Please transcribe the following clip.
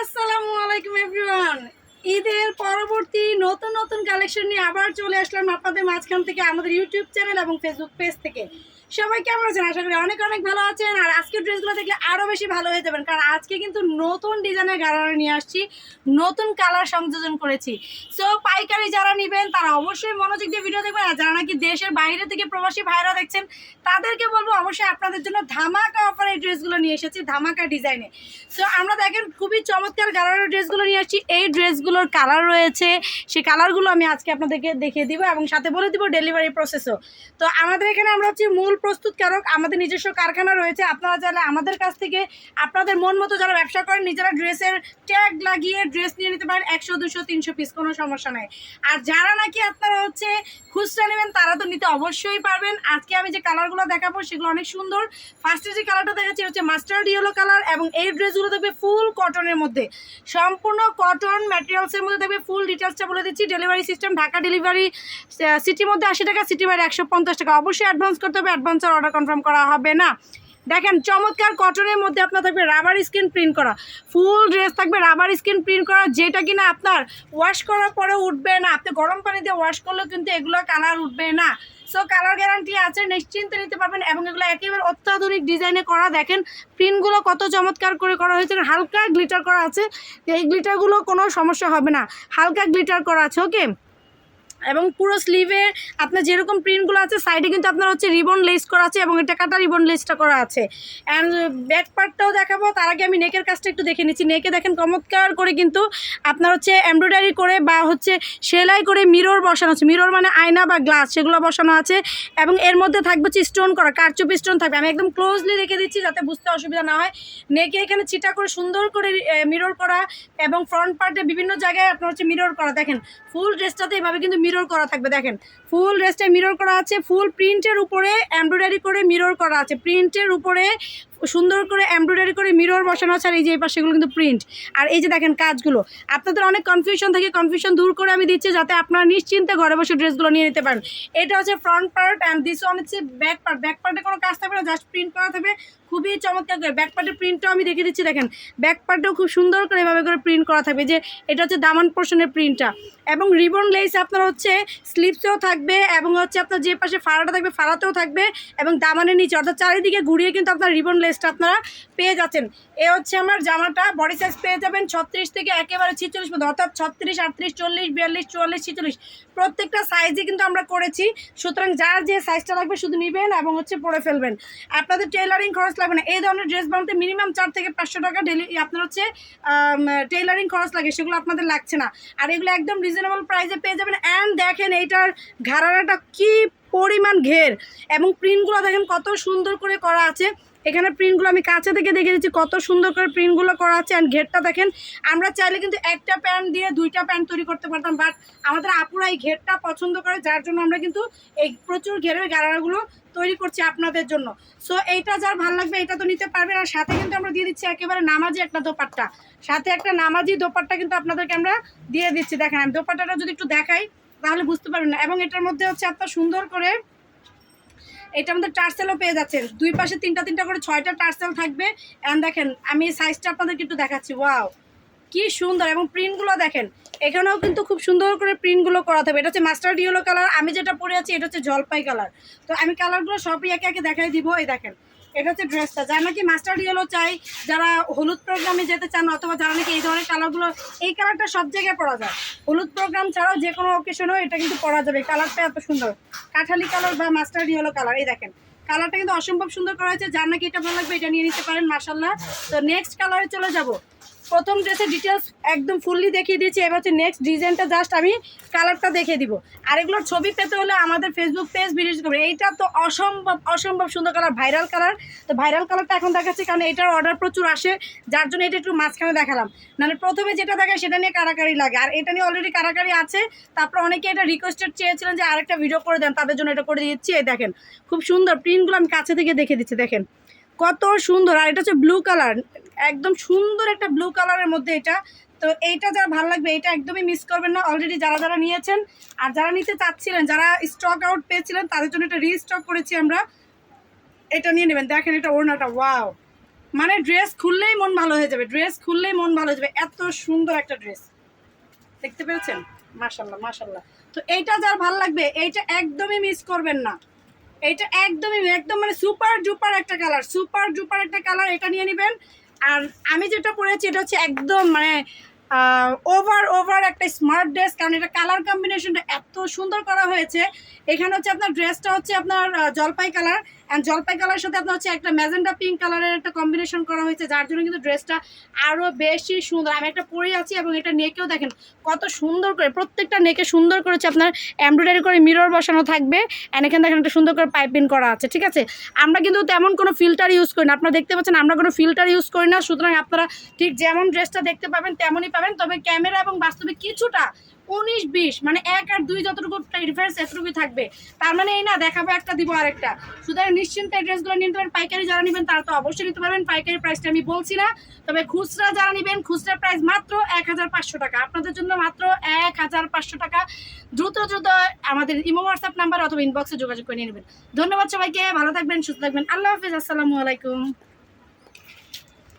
আসসালামু আলাইকুম এভরিওয়ান ঈদের পরবর্তী নতুন নতুন কালেকশন নিয়ে আবার চলে আসলাম আপনাদের মাঝখান থেকে আমাদের ইউটিউব চ্যানেল এবং ফেসবুক পেজ থেকে। সবাই কেমন আছেন? আশা করি অনেক অনেক ভালো আছেন। আর আজকের ড্রেসগুলো দেখলে আরও বেশি ভালো হয়ে যাবেন। কারণ আজকে কিন্তু নতুন ডিজাইনের গাড়ারা নিয়ে আসছি, নতুন কালার সংযোজন করেছি। সো পাইকারি যারা নেবেন, তারা অবশ্যই মনোযোগ দিয়ে ভিডিও দেখবেন। আর যারা নাকি দেশের বাইরে থেকে প্রবাসী ভাইরা দেখছেন, তাদেরকে বলব অবশ্যই আপনাদের জন্য ধামাকা অফার ড্রেসগুলো নিয়ে এসেছি, ধামাকা ডিজাইনে সো আমরা দেখেন খুবই চমৎকার কালারের ড্রেসগুলো নিয়ে আসছি। এই ড্রেসগুলোর কালার রয়েছে। সেই কালারগুলো আমি আজকে আপনাদেরকে দেখিয়ে দিব এবং সাথে বলে দিব ডেলিভারি প্রসেসও তো আমাদের এখানে আমরা হচ্ছে মূল প্রস্তুতকারক আমাদের নিজস্ব কারখানা রয়েছে, আপনারা চাইলে আমাদের কাছ থেকে আপনাদের মন মতো যারা ব্যবসা করেন, নিজেরা ড্রেসের ট্যাগ লাগিয়ে ড্রেস নিয়ে নিতে পারেন, একশো, দুশো, তিনশো পিস কোনো সমস্যা নেই। আর যারা নাকি আপনারা হচ্ছে খুচরা নেবেন, তারা তো নিতে অবশ্যই পারবেন। আজকে আমি যে কালারগুলো দেখাবো, সেগুলো অনেক সুন্দর। ফার্স্টে যে কালারটা দেখাচ্ছি হচ্ছে মাস্টার্ড ইয়েলো কালার এবং এই ড্রেসগুলো দেখবে ফুল কটনের মধ্যে। সম্পূর্ণ কটন ম্যাটেরিয়ালসের মধ্যে দেখবে ফুল ডিটেলসটা বলে দিচ্ছি। ডেলিভারি সিস্টেম ঢাকা ডেলিভারি সিটির মধ্যে আশি টাকা সিটি বাইরে একশো পঞ্চাশ টাকা। অবশ্যই অ্যাডভান্স করতে হবে আর অর্ডার কনফার্ম করা হবে না। দেখেন, চমৎকার কটনের মধ্যে আপনার থাকবে রাবার স্কিন প্রিন্ট করা। ফুল ড্রেস থাকবে রাবার স্কিন প্রিন্ট করা, যেটা কিনা আপনার ওয়াশ করার পরে উঠবে না। আপনি গরম পানি দিয়ে ওয়াশ করলেও কিন্তু এগুলো কালার উঠবে না। সো কালার গ্যারান্টি আছে, নিশ্চিন্তে নিতে পারবেন এবং এগুলো একেবারে অত্যাধুনিক ডিজাইনে করা। দেখেন প্রিন্টগুলো কত চমৎকার করে করা হয়েছে, হালকা গ্লিটার করা আছে। এই গ্লিটারগুলো কোনো সমস্যা হবে না। হালকা গ্লিটার করা আছে ওকে এবং পুরো স্লিভে আপনার যেরকম প্রিন্টগুলো আছে সাইডে কিন্তু আপনার হচ্ছে রিবন লেস করা আছে এবং এটা কাটা রিবন লেসটা করা আছে। অ্যান্ড ব্যাক পার্টটাও দেখাবো, তার আগে আমি নেকের কাজটা একটু দেখে নিচ্ছি। নেকে দেখেন চমৎকার করে কিন্তু আপনার হচ্ছে এমব্রয়ডারি করে বা হচ্ছে সেলাই করে মিরর বসানো আছে। মিরর মানে আয়না বা গ্লাস সেগুলো বসানো আছে। এবং এর মধ্যে থাকবে হচ্ছে স্টোন করা, কারচুপি স্টোন থাকবে। আমি একদম ক্লোজলি রেখে দিচ্ছি যাতে বুঝতে অসুবিধা না হয়। নেকে এখানে চিটা করে সুন্দর করে মিরর করা এবং ফ্রন্ট পার্টে বিভিন্ন জায়গায় আপনার হচ্ছে মিরর করা। দেখেন ফুল ড্রেসটাতে এভাবে কিন্তু মিরর করা থাকবে। দেখেন ফুল ড্রেসটা মিরর করা আছে ফুল প্রিন্টের উপরে এমব্রয়ডারি করে মিরর করা আছে। প্রিন্টের উপরে সুন্দর করে এমব্রয়ডারি করে মিরর বসানো আছে আর এই যে এই পাশেগুলো কিন্তু প্রিন্ট আর এই যে দেখেন কাজগুলো, আপনাদের অনেক কনফিউশন থাকে কনফিউশন দূর করে আমি দিচ্ছি যাতে আপনারা নিশ্চিন্তে ঘরে বসে ড্রেসগুলো নিয়ে নিতে পারেন। এটা হচ্ছে front part and this one হচ্ছে ব্যাক পার্ট ব্যাক পার্টে কোনো কাজ থাকবে না জাস্ট প্রিন্ট করা থাকবে। খুবই চমৎকার করে ব্যাক পার্টের প্রিন্টটাও আমি দেখে দিচ্ছি, দেখেন। ব্যাক পার্টটাও খুব সুন্দর করে এভাবে করে প্রিন্ট করা থাকবে। যে এটা হচ্ছে দামান পোর্শনের প্রিন্টটা এবং রিবন লেস আপনার হচ্ছে স্লিপসেও থাকবে এবং হচ্ছে আপনার যে পাশে ফাড়াটা থাকবে, ফাড়াতেও থাকবে এবং দামানের নিচে। অর্থাৎ চারিদিকে ঘুরিয়ে কিন্তু আপনার রিবন লেসটা আপনারা পেয়ে যাচ্ছেন। এ হচ্ছে আমার জামাটা বডি সাইজ পেয়ে যাবেন ছত্রিশ থেকে একেবারে ছিচল্লিশ পর্যন্ত অর্থাৎ ছত্রিশ, আটত্রিশ, চল্লিশ, বিয়াল্লিশ, চুয়াল্লিশ, ছিচল্লিশ। প্রত্যেকটা সাইজে কিন্তু আমরা করেছি। সুতরাং যার যে সাইজটা লাগবে শুধু নেবেন এবং হচ্ছে পরে ফেলবেন। আপনাদের টেইলারিং খরচ লাগবে না। এই ধরনের ড্রেস বানাতে মিনিমাম চার থেকে পাঁচশো টাকা ডেলি আপনার হচ্ছে টেইলারিং খরচ লাগে। সেগুলো আপনাদের লাগছে না। আর এগুলো একদম রিজনেবল প্রাইসে পেয়ে যাবেন। অ্যান্ড দেখেন এইটার ঘাড়াটা কি পরিমাণ ঘের এবং প্রিন্টগুলো দেখেন কত সুন্দর করে করা আছে। এখানে প্রিন্টগুলো আমি কাছে থেকে দেখে দিচ্ছি কত সুন্দর করে প্রিন্টগুলো করা আছে অ্যান্ড ঘেরটা দেখেন। আমরা চাইলে কিন্তু একটা প্যান্ট দিয়ে দুইটা প্যান্ট তৈরি করতে পারতাম বাট আমাদের আপুরা এই ঘেরটা পছন্দ করে, যার জন্য আমরা কিন্তু এই প্রচুর ঘেরের গাড়াগুলো তৈরি করছি আপনাদের জন্য। সো এইটা যার ভালো লাগবে এটা তো নিতে পারবেন, আর সাথে কিন্তু আমরা দিয়ে দিচ্ছি একেবারে নামাজি একটা দোপাট্টা। সাথে একটা নামাজি দোপাট্টা কিন্তু আপনাদেরকে আমরা দিয়ে দিচ্ছি। দেখেন আমি দোপাট্টাটা যদি একটু দেখাই তাহলে বুঝতে পারবেন না। এবং এটার মধ্যে হচ্ছে আপনার সুন্দর করে এটা আমাদের টার্সেলও পেয়ে যাচ্ছেন। দুই পাশে তিনটা তিনটা করে ছয়টা টার্সেল থাকবে। অ্যান্ড দেখেন, আমি সাইজটা আপনাদেরকে একটু দেখাচ্ছি। ওয়াও কি সুন্দর! এবং প্রিন্টগুলো দেখেন, এখানেও কিন্তু খুব সুন্দর করে প্রিন্টগুলো করা থাকবে। এটা হচ্ছে মাস্টার্ড ইয়েলো কালার আমি যেটা পরে আছি, এটা হচ্ছে জলপাই কালার তো আমি কালারগুলো সবই একে একে দেখাই দিব। এই দেখেন এটা হচ্ছে ড্রেসটা। যারা নাকি মাস্টার্ড ইয়েলো চাই যারা হলুদ প্রোগ্রামে যেতে চান অথবা যারা নাকি এই ধরনের কালারগুলো এই কালারটা সব জায়গায় পরা যায়। হলুদ প্রোগ্রাম ছাড়াও যে কোনো অকেশনেও এটা কিন্তু পরা যাবে। কালারটা এত সুন্দর। কাঁঠালি কালার বা মাস্টার্ড ইয়েলো কালার এই দেখেন। কালারটা কিন্তু অসম্ভব সুন্দর করা হয়েছে। যার নাকি এটা ভালো লাগবে, এটা নিয়ে নিতে পারেন মাসাল্লাহ তো নেক্সট কালারে চলে যাব। প্রথম ড্রেসের ডিটেলস একদম ফুললি দেখিয়ে দিয়েছি। এবার হচ্ছে নেক্সট ডিজাইনটা জাস্ট আমি কালারটা দেখিয়ে দিব। আর এগুলোর ছবি পেতে হলে আমাদের ফেসবুক পেজ ভিডিও করবে। এইটা তো অসম্ভব অসম্ভব সুন্দর কালার ভাইরাল কালার তো ভাইরাল কালারটা এখন দেখাচ্ছি কারণ এটার অর্ডার প্রচুর আসে। যার জন্য এটা একটু মাঝখানে দেখালাম। মানে প্রথমে যেটা দেখায় সেটা নিয়ে কারাকারি লাগে। আর এটা নিয়ে অলরেডি কারাকারি আছে। তারপর অনেকে এটা রিকোয়েস্টেড চেয়েছিলেন যে আরেকটা ভিডিও করে দেন। তাদের জন্য এটা করে দিচ্ছি। এই দেখেন, খুব সুন্দর প্রিন্টগুলো আমি কাছে থেকে দেখে দিচ্ছি। দেখেন কত সুন্দর। আর এটা হচ্ছে ব্লু কালার একদম সুন্দর একটা ব্লু কালারের মধ্যে এটা। তো এইটা যারা ভালো লাগবে, এটা একদমই মিস করবেন না। অলরেডি যারা যারা নিয়েছেন আর যারা নিতে চাচ্ছিলেন, যারা স্টক আউট পেয়েছিলেন, তাদের জন্য এটা রিস্টক করেছি আমরা। এটা নিয়ে নেবেন। দেখেন এটা ওড়নাটা ওয়াও মানে ড্রেস খুললেই মন ভালো হয়ে যাবে। ড্রেস খুললেই মন ভালো হয়ে যাবে। এত সুন্দর একটা ড্রেস দেখতে পেরেছেন? মাশাল্লাহ মাশাল্লাহ তো এইটা যার ভালো লাগবে, এইটা একদমই মিস করবেন না। এইটা একদমই একদম মানে সুপার ডুপার একটা কালার সুপার ডুপার একটা কালার এটা নিয়ে নেবেন। আর আমি যেটা পরেছি, এটা হচ্ছে একদম মানে ওভার ওভার একটা স্মার্ট ড্রেস কারণ এটা কালার কম্বিনেশনটা এত সুন্দর করা হয়েছে। এখানে হচ্ছে আপনার ড্রেসটা হচ্ছে আপনার জলপাই কালার অ্যান্ড জলপাই কালারের সাথে আপনার হচ্ছে একটা ম্যাজেন্ডা পিঙ্ক কালারের একটা কম্বিনেশন করা হয়েছে, যার জন্য কিন্তু ড্রেসটা আরও বেশি সুন্দর। আমি একটা পরে আছি এবং এটা নেকেও দেখেন কত সুন্দর করে, প্রত্যেকটা নেকে সুন্দর করেছে আপনার এমব্রয়ডারি করে মিরর বসানো থাকবে। অ্যান্ড এখানে দেখেন একটা সুন্দর করে পাইপিং করা আছে, ঠিক আছে? আমরা কিন্তু তেমন কোনো ফিল্টার ইউজ করি না। আপনারা দেখতে পাচ্ছেন, আমরা কোনো ফিল্টার ইউজ করি না। সুতরাং আপনারা ঠিক যেমন ড্রেসটা দেখতে পাবেন, তেমনই পাবেন তবে ক্যামেরা এবং বাস্তবে কিছুটা উনিশ, বিশ মানে এক আর দুই যতটুকু ডিফারেন্স এতটুকুই থাকবে। তার মানে এই না, দেখাবো একটা, দিব আরেকটা। সুতরাং নিশ্চিন্তে ড্রেসগুলো নিতে পারেন। পাইকারি যারা নেবেন তারা তো অবশ্যই নিতে পারবেন। পাইকারি প্রাইসটা আমি বলছি না। তবে খুচরা যারা নেবেন, খুচরা প্রাইস মাত্র এক হাজার পাঁচশো টাকা। আপনাদের জন্য মাত্র এক হাজার পাঁচশো টাকা। দ্রুত দ্রুত আমাদের ইমো হোয়াটসঅ্যাপ নাম্বার অথবা ইনবক্সে যোগাযোগ করে নিয়ে নেবেন। ধন্যবাদ সবাইকে। ভালো থাকবেন, সুস্থ থাকবেন। আল্লাহ হাফিজ। আসসালামু আলাইকুম।